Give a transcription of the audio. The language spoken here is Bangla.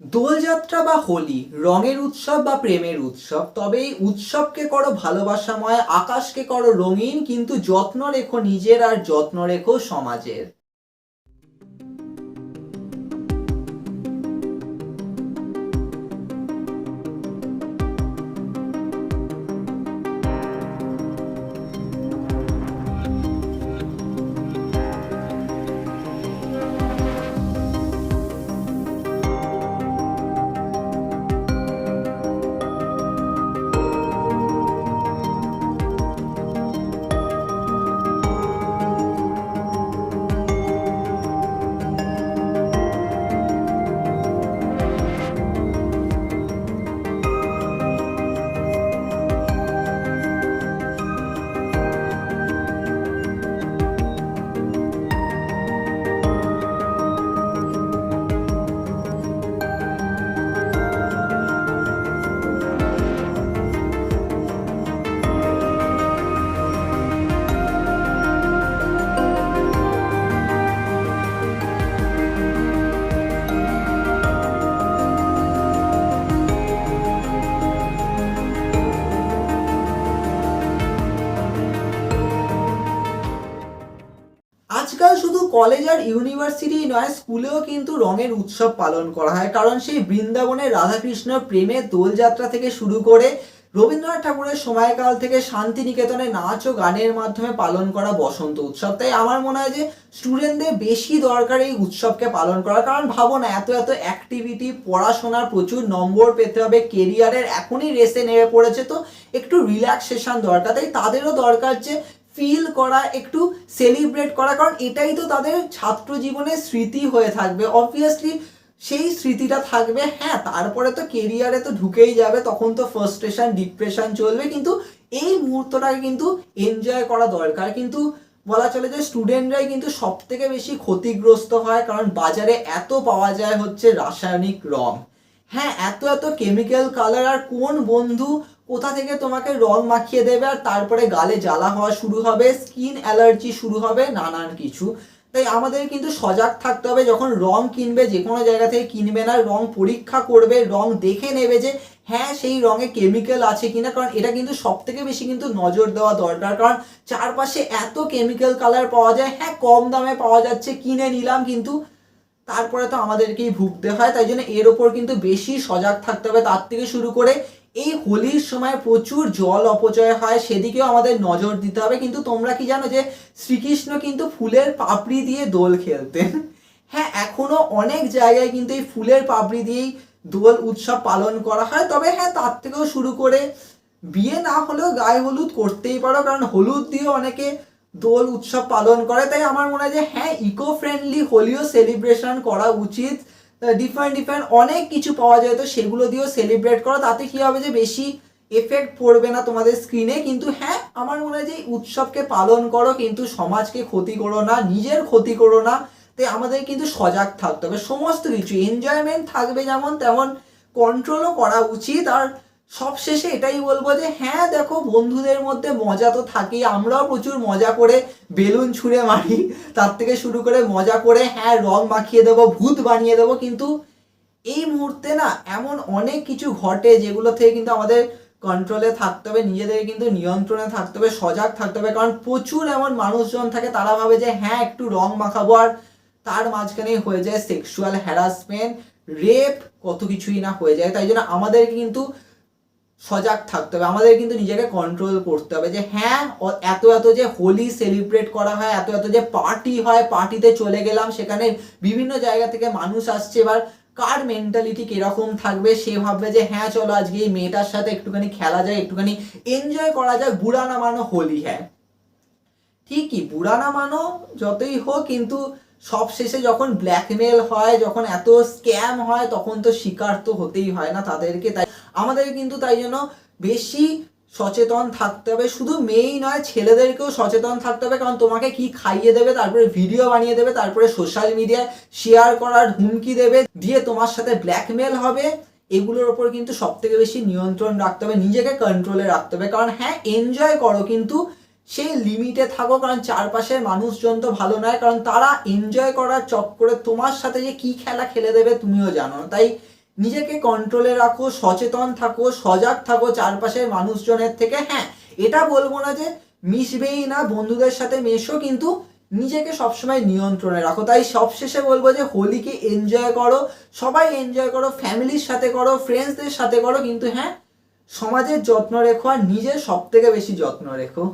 দোলযাত্রা বা হোলি, রঙের উৎসব বা প্রেমের উৎসব, তবে এই উৎসবকে করো ভালোবাসাময়, আকাশকে করো রঙিন, কিন্তু যত্ন রেখো নিজের আর যত্ন রেখো সমাজের। আজকাল শুধু কলেজ আর ইউনিভার্সিটি নয় স্কুলেও কিন্তু রঙের উৎসব পালন করা হয়। কারণ সেই বৃন্দাবনের রাধাকৃষ্ণ প্রেমের দোলযাত্রা থেকে শুরু করে রবীন্দ্রনাথ ঠাকুরের সময়কাল থেকে শান্তিনিকেতনে নাচ ও গানের মাধ্যমে পালন করা বসন্ত উৎসব। তাই আমার মনে হয় যে স্টুডেন্টদের বেশি দরকার এই উৎসবকে পালন করা কারণ ভাবো না, এত এত অ্যাক্টিভিটি পড়াশোনার প্রচুর নম্বর পেতে হবে কেরিয়ারের এখনই রেসে নেমে পড়েছে, তো একটু রিল্যাক্সেশন দরকার। তাই তাদেরও দরকার যে ফিল করা, একটু সেলিব্রেট করা, কারণ এটাই তো তাদের ছাত্র জীবনের স্মৃতি হয়ে থাকবে। অবভিয়াসলি সেই স্মৃতিটা থাকবে। হ্যাঁ তারপরে তো কেরিয়ারে তো ঢুকেই যাবে, তখন তো ফার্স্ট্রেশন ডিপ্রেশন চলবে, কিন্তু এই মুহূর্তটাকে কিন্তু এনজয় করা দরকার। কিন্তু বলা চলে যে স্টুডেন্টরাই কিন্তু সব থেকে বেশি ক্ষতিগ্রস্ত হয়, কারণ বাজারে এত পাওয়া যায় হচ্ছে রাসায়নিক রং। হ্যাঁ এত এত কেমিক্যাল কালার আর কোন বন্ধু কোথা থেকে তোমাকে রং মাখিয়ে দেবে আর তারপরে গালে জ্বালা হওয়া শুরু হবে স্কিন অ্যালার্জি শুরু হবে, নানান কিছু। তাই আমাদের কিন্তু সজাগ থাকতে হবে, যখন রং কিনবে, যে কোনো জায়গা থেকে কিনবে না, রং পরীক্ষা করবে, রং দেখে নেবে যে হ্যাঁ সেই রঙে কেমিক্যাল আছে কিনা, কারণ এটা কিন্তু সব থেকে বেশি কিন্তু নজর দেওয়া দরকার। কারণ চারপাশে এত কেমিক্যাল কালার পাওয়া যায় হ্যাঁ কম দামে পাওয়া যাচ্ছে, কিনে নিলাম কিন্তু তারপরে তো আমাদেরকেই ভুগতে হয়। তাই জন্য এর ওপর কিন্তু বেশি সজাগ থাকতে হবে। তার থেকে শুরু করে এই হোলির সময় প্রচুর জল অপচয় হয়, সেদিকেও আমাদের নজর দিতে হবে। কিন্তু তোমরা কি জানো যে, শ্রীকৃষ্ণ কিন্তু ফুলের পাপড়ি দিয়ে দোল খেলতেন। হ্যাঁ এখনও অনেক জায়গায় কিন্তু এই ফুলের পাপড়ি দিয়েই দোল উৎসব পালন করা হয়। তবে হ্যাঁ তার থেকেও শুরু করে বিয়ে না হলেও গায়ে হলুদ করতেই পারো, কারণ হলুদ দিয়েও অনেকে দোল উৎসব পালন করে। তাই আমার মনে হয় যে হ্যাঁ ইকো ফ্রেন্ডলি হোলিও সেলিব্রেশন করা উচিত। ডিফারেন্ট ডিফারেন্ট অনেক কিছু পাওয়া যায়। তো সেগুলো দিয়েও সেলিব্রেট করো। তাতে কী হবে যে বেশি এফেক্ট পড়বে না তোমাদের স্ক্রিনে কিন্তু হ্যাঁ আমার মনে হয় যে উৎসবকে পালন করো, কিন্তু সমাজকে ক্ষতি করো না, নিজের ক্ষতি করো না। তাই আমাদের কিন্তু সজাগ থাকতে হবে। সমস্ত কিছু এনজয়মেন্ট থাকবে যেমন তেমন কন্ট্রোলও করা উচিত। আর সবশেষে এটাই বলব যে হ্যাঁ দেখো, বন্ধুদের মধ্যে মজা তো থাকেই। আমরাও প্রচুর মজা করে বেলুন ছুঁড়ে মারি, তার থেকে শুরু করে মজা করে হ্যাঁ রং মাখিয়ে দেবো, ভূত বানিয়ে দেবো, কিন্তু এই মুহূর্তে না, এমন অনেক কিছু ঘটে যেগুলো থেকে কিন্তু আমাদের কন্ট্রোলে থাকতে হবে, নিজেদের কিন্তু নিয়ন্ত্রণে থাকতে হবে, সজাগ থাকতে হবে, কারণ প্রচুর এমন মানুষজন থাকে, তারা ভাবে যে হ্যাঁ একটু রং মাখাবো, আর তার মাঝখানেই হয়ে যায় সেক্সুয়াল হ্যারাসমেন্ট রেপ কত কিছুই না হয়ে যায়। তাই জন্য আমাদেরকে কিন্তু সজাগ থাকতে হবে। আমাদের কিন্তু নিজেকে কন্ট্রোল করতে হবে যে হ্যাঁ এত এত যে হোলি সেলিব্রেট করা হয়, এত এত যে পার্টি হয় পার্টিতে চলে গেলাম, সেখানে বিভিন্ন জায়গা থেকে মানুষ আসছে, এবার কার মেন্টালিটি কীরকম থাকবে, সে ভাববে যে হ্যাঁ চলো আজকে এই মেয়েটার সাথে একটুখানি খেলা যায়, একটুখানি এনজয় করা যায়, বুড়া না মানো হোলি হ্যাঁ। ঠিকই, বুড়া না মানো যতই হোক, কিন্তু সব শেষে যখন ব্ল্যাকমেল হয়, যখন এত স্ক্যাম হয়, তখন তো শিকার তো হতেই হয় না তাদেরকে, তাই আমাদের কিন্তু তাই জন্য বেশি সচেতন থাকতে হবে। শুধু মেয়েই নয়, ছেলেদেরকেও সচেতন থাকতে হবে। কারণ তোমাকে কি খাইয়ে দেবে, তারপরে ভিডিও বানিয়ে দেবে, তারপরে সোশ্যাল মিডিয়ায় শেয়ার করার হুমকি দেবে, দিয়ে তোমার সাথে ব্ল্যাকমেল হবে। এগুলোর ওপর কিন্তু সব থেকে বেশি নিয়ন্ত্রণ রাখতে হবে, নিজেকে কন্ট্রোলে রাখতে হবে। কারণ হ্যাঁ এনজয় করো কিন্তু সেই লিমিটে থাকো, কারণ চারপাশের মানুষজন তো ভালো নয়। কারণ তারা এনজয় করার চক্করে তোমার সাথে যে কি খেলা খেলে দেবে তুমিও জানো তাই নিজেকে কন্ট্রোলে রাখো, সচেতন থাকো, সজাগ থাকো চারপাশের মানুষজনের থেকে। হ্যাঁ এটা বলব না যে মিশবেই না, বন্ধুদের সাথে মেশো, কিন্তু নিজেকে সবসময় নিয়ন্ত্রণে রাখো। তাই সবশেষে বলব যে হোলিকে এনজয় করো, সবাই এনজয় করো ফ্যামিলির সাথে করো ফ্রেন্ডসদের সাথে করো, কিন্তু হ্যাঁ সমাজের যত্ন রেখো আর নিজের সব থেকে বেশি যত্ন রেখো।